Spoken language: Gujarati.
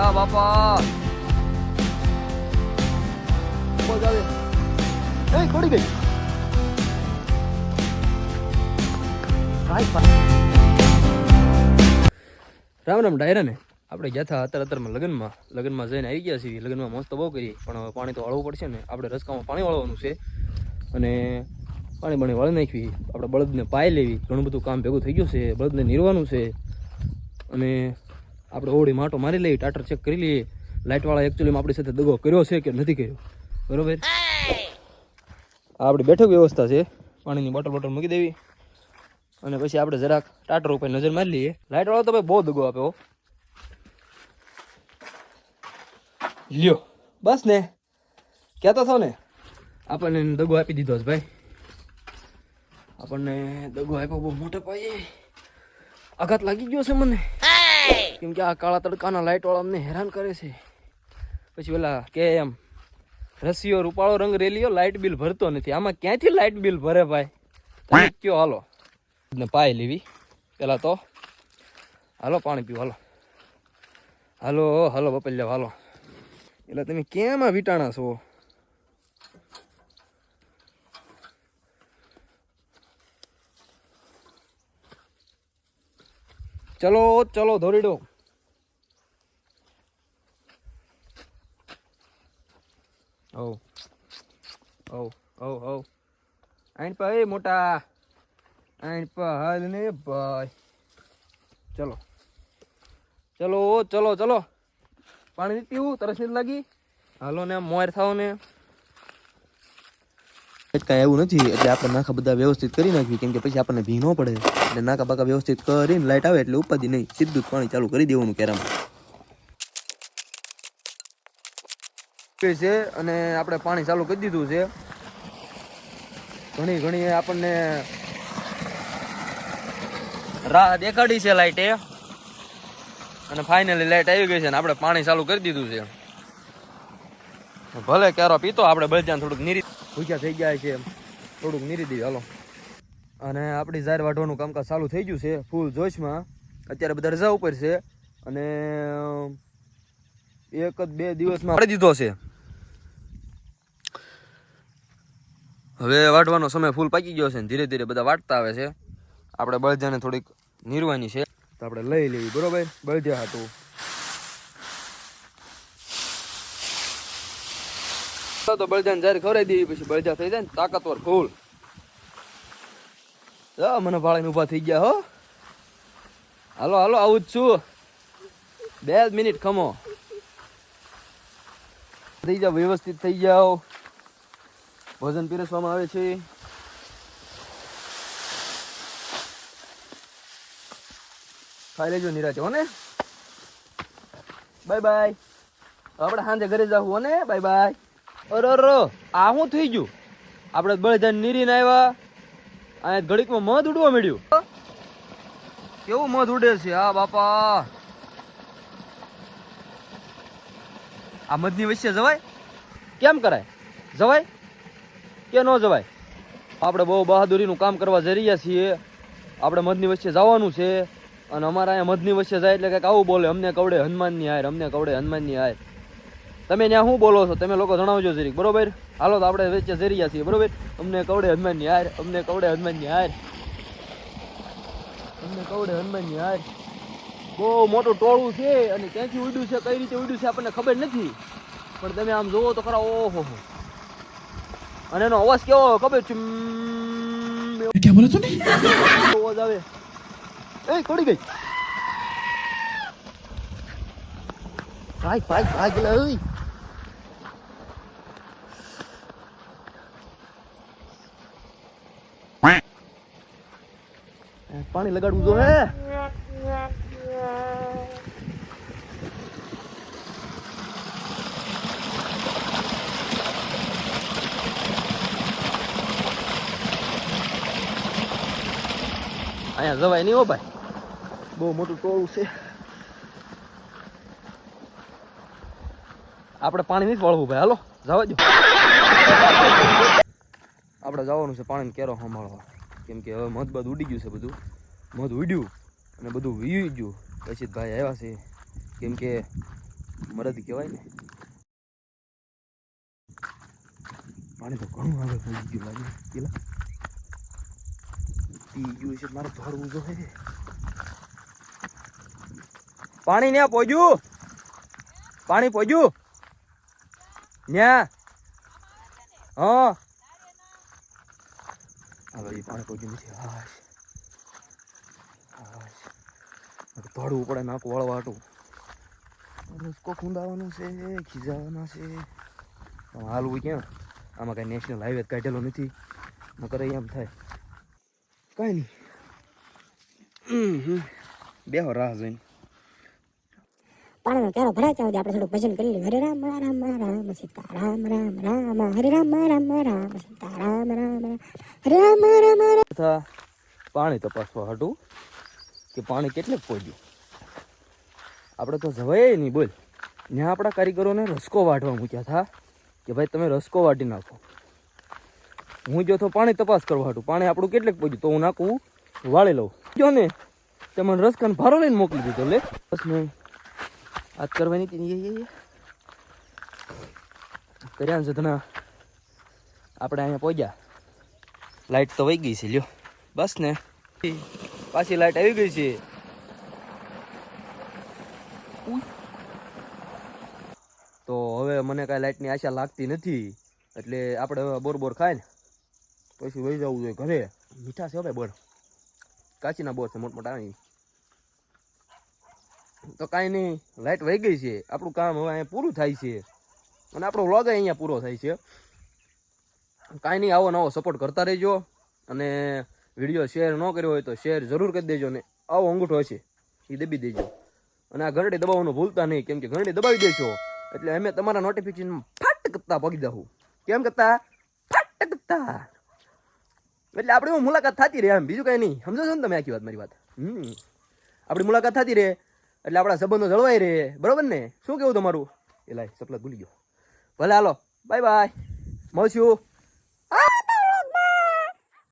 આ બાપા. એ પડી ગઈ. રામ રામ ડાયરા ને. આપણે ગયા હતા અત્યારે અત્યારમાં લગ્નમાં. લગ્નમાં જઈને આવી ગયા છીએ. લગ્નમાં મસ્ત બહુ કરી પણ હવે પાણી તો વાળવું પડશે ને. આપણે રસકામાં પાણી વાળવાનું છે. અને પાણી બાણી વાળી નાખવી. આપણે બળદને પાય લેવી. ઘણું બધું કામ ભેગું થઈ ગયું છે. બળદને નીરવાનું છે. અને આપણે ઓળી માટો મારી લઈએ, ટાટર ચેક કરી લઈએ. લાઇટવાળા એકચ્યુઅલીમાં આપણી સાથે દગો કર્યો છે કે નથી કર્યો? બરોબર? આપણી બેઠક વ્યવસ્થા છે. પાણીની બોટલ બોટલ મૂકી દેવી. અને પછી આપણે જરાક ટાટર ઉપર નજર મારી લઈએ. લાઇટવાળો તો ભાઈ બહુ દગો આપ્યો લ્યો. બસ ને. કહેતો છો ને, આપણને દગો આપી દીધો છે ભાઈ. આપણને દગો આપ્યો બહુ મોટો પાયે. આઘાત લાગી ગયો છે મને. કેમ કે આ કાળા તડકાના લાઇટ વાળા અમને હેરાન કરે છે. પછી ઓલા કે એમ રસીઓ રૂપાળો રંગ રેલીઓ લાઇટ બિલ ભરતો નથી. આમાં ક્યાંથી લાઇટ બિલ ભરે ભાઈ? કયો હાલો? ને પાય લેવી. પેલા તો, હાલો પાણી પીવો, હાલો. હાલો હાલો બપલ્યા હાલો. એટલે તમે કેમાં વિટાણા છો? ચલો ચલો ધોરીડો ઓ ઓ ઓ ઓ એ મોટા. આઈન પા, હાલ ને ભાઈ. ચલો. ચલો ચલો ચલો. પાણી પીવું, તરસ નથી લાગી. હાલો ને, મોર થાવ ને. કાંઈ એવું નથી, એટલે આપણે નાખા બધા વ્યવસ્થિત કરી નાખવી કેમ કે પછી આપણને ભી ન પડે. એટલે નાકા બાકા વ્યવસ્થિત કરીને લાઈટ આવે, એટલે ઉપાધિ નહીં. સીધું પાણી ચાલુ કરી દેવાનું કેરામાં. છે અને આપણે પાણી ચાલુ કરી દીધું છે. ઘણી ઘણી આપણને રાહ દેખાડી છે લાઈટે. અને ફાઇનલી લાઈટ આવી ગઈ છે ને આપણે પાણી ચાલુ કરી દીધું છે. ભલે ક્યારો પીતો, આપણે બળજાને થોડુંક નીરી ભૂખ્યા થઈ ગયા છે થોડુંક નીરી દઈએ હાલો. અને આપણી ઝાર વાઢવાનું કામકાજ ચાલુ થઈ ગયું છે, ફૂલ જોશમાં. અત્યારે બધા રજા ઉપર છે. અને એક જ બે દિવસમાં દીધો છે. હવે વાટવાનો સમય ફૂલ પાકી ગયો છે ધીરે ધીરે બધા વાટતા આવે છે. આપણે બળજાને થોડીક નીરવાની છે. તો આપણે લઈ લેવી, બરોબર? બળજા હતું તો બળજાને જ્યારે ખવડાવી દેવી, પછી બળજા થઈ જાય ને, તાકાતવર ફૂલ. મને ભાળીને ઊભા થઈ ગયા, હો. હાલો હાલો, આવું જ છું. બે મિનિટ, ખમો. થઈ જાઓ, વ્યવસ્થિત થઈ જાઓ. ભોજન પીરસવામાં આવે છે. ખાઈ લેજો નિરાતે, હો ને? Bye bye. આપણે સાંજે ઘરે જાવું હો ને? Bye bye. અરે અરે આ શું થઈ ગયું? આપણે બળજાન નીરીને આવ્યા અહીંયા ઘડીકમાં મધ ઉડવા મળ્યું કેવું મધ ઉડે છે? આ બાપા. આ મધની વચ્ચે જવાય? કેમ કરાય? જવાય? કે ન જવાય. આપણે બહુ બહાદુરીનું કામ કરવા જઈ રહ્યા છીએ. આપણે મધની વચ્ચે જવાનું છે. અને અમારા અહીંયા મધની વચ્ચે જાય એટલે કંઈક આવું બોલે, અમને કવડે હનુમાનની હાર અમને કવડે હનુમાનની હાર તમે ત્યાં શું બોલો છો? તમે લોકો જણાવજો જરીક. બરોબર? હાલો તો આપણે વચ્ચે જઈ રહ્યા છીએ. બરોબર? અમને કવડે હનુમાનની હાર અમને કવડે હનુમાનની હાર અમને કવડે હનુમાનની હાર બહુ મોટું ટોળું છે અને ક્યાંથી ઉડ્યું છે, કઈ રીતે ઉડ્યું છે આપણને ખબર નથી. પણ તમે આમ જોવો તો ખરા, ઓહો અને એનો અવાજ કેવો ખબર ક્યાં બોલે તું અવાજ આવે એ કોડી ગઈ ભાઈ ભાઈ ભાઈ ગયેલા ઓય પાણી લગાડવું જો હે અહીંયા જવાય નહીં હો ભાઈ. બહુ મોટું ટોળું છે. આપણે પાણી નથી વાળવું ભાઈ. હાલો જવા દો આપણે જવાનું છે પાણી કેરો સંભાળવા. કેમ કે હવે મધ બધ ઉડી ગયું છે બધું. મધ ઉડ્યું અને બધું વીવી ગયું. પછી ભાઈ આવ્યા છે. કેમ કે મરદ કહેવાય ને. પાણી તો ઘણું આગળ પહોંચી ગયું લાગે પેલા પી છે, મારે જો હે. પાણી ન્યા પોજ્યું પાણી પોજ્યું ન્યા. હા. પડે નાખું વાળવા હાટું રસકો ખૂંદાવાનો છે, ખીજાવાના છે. હાલવું ક્યાં આમાં કાંઈ નેશનલ હાઈવે કાઢેલો નથી. નકર એમ થાય. કાંઈ નહીં બેહો રાહ જોઈને પાણીનો પ્યારો ભરાય ત્યાં સુધી આપણે થોડું ભજન કરી લઈએ હરે રામ રામ રામ સીતા રામ રામ રામ હરે રામ રામ રામ સીતા રામ રામ રામ રામ રામ પાણી તપાસવા હતું કે પાણી કેટલે પહોંચ્યું આપણે તો જવાય નહીં બોલ. ત્યાં આપણા કારીગરોને રસકો વાટવા મૂક્યા હતા કે ભાઈ તમે રસકો વાટી નાખો. હું જો તો પાણી તપાસ કરવા હતું પાણી આપણું કેટલેક પહોંચ્યું? તો હું નાખું, વાળી લઉં. જો ને, તે મને રસકાન ભારો લઈને મોકલી દીધો, લે. બસ મેં હાથ કરવાની હતી. કર્યા છે ધના આપણે અહીંયા પહોંચ્યા. લાઇટ તો વહી ગઈ છે, લ્યો. બસ ને. પાછી લાઈટ આવી ગઈ છે. તો હવે મને કાંઈ લાઇટની આશા લાગતી નથી. એટલે આપણે હવે બોર બોર ખાય ને પછી વહી જવું જોઈએ ઘરે. મીઠા છે હવે બોર કાચીના બોર છે, મોટમોટા અહીં તો કાંઈ નહીં લાઇટ વહી ગઈ છે. આપણું કામ હવે અહીંયા પૂરું થાય છે. અને આપણો વ્લોગ અહીંયા પૂરો થાય છે. કાંઈ નહીં, આવો નવો સપોર્ટ કરતા રહેજો. અને વીડિયો શેર ન કર્યો હોય તો શેર જરૂર કરી દેજો ને આવો અંગૂઠો હશે, એ દબી દેજો. અને આ ઘંટડી દબાવવાનું ભૂલતા નહીં, કેમ કે ઘંટડી દબાવી દેજો. એટલે અમે તમારા નોટિફિકેશન ફાટ કરતા પગી દઉં કેમ કરતા ફાટ કરતા એટલે આપણે મુલાકાત થતી રહે એમ. બીજું કાંઈ નહીં. સમજો છો ને તમે આખી વાત, મારી વાત? હમ. આપણી મુલાકાત થતી રહે એટલે આપણા સંબંધો જળવાઈ રહે. બરોબર ને? શું કેવું તમારું? એ લાય સપલા ભૂલી ગયો. ભલે, હાલો. Bye bye. મળશું.